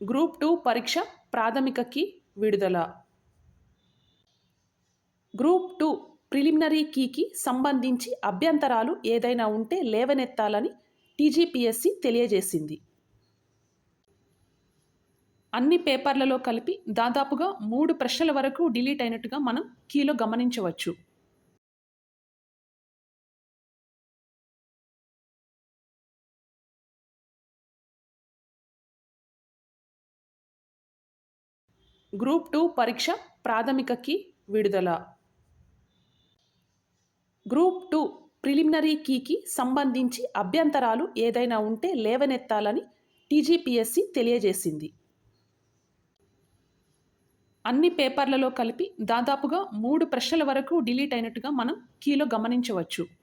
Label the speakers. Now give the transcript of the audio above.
Speaker 1: Group two పరీక్ష ప్రాథమికకి విడుదల. Group two preliminary కీకి సంబంధించి అభ్యంతరాలు ఏదైనా ఉంటే లేవనెత్తాలని టీజీపీఎస్సీ తెలియజేసింది. అన్ని పేపర్లలో కలిపి దాదాపుగా మూడు ప్రశ్నల వరకు డిలీట్ అయినట్టుగా మనం కీలో గమనించవచ్చు. గ్రూప్ టూ పరీక్ష ప్రాథమికకి విడుదల. గ్రూప్ టూ ప్రిలిమినరీ కీకి సంబంధించి అభ్యంతరాలు ఏదైనా ఉంటే లేవనెత్తాలని టీజీపీఎస్సీ తెలియజేసింది. అన్ని పేపర్లలో కలిపి దాదాపుగా మూడు ప్రశ్నల వరకు డిలీట్ అయినట్టుగా మనం కీలో గమనించవచ్చు.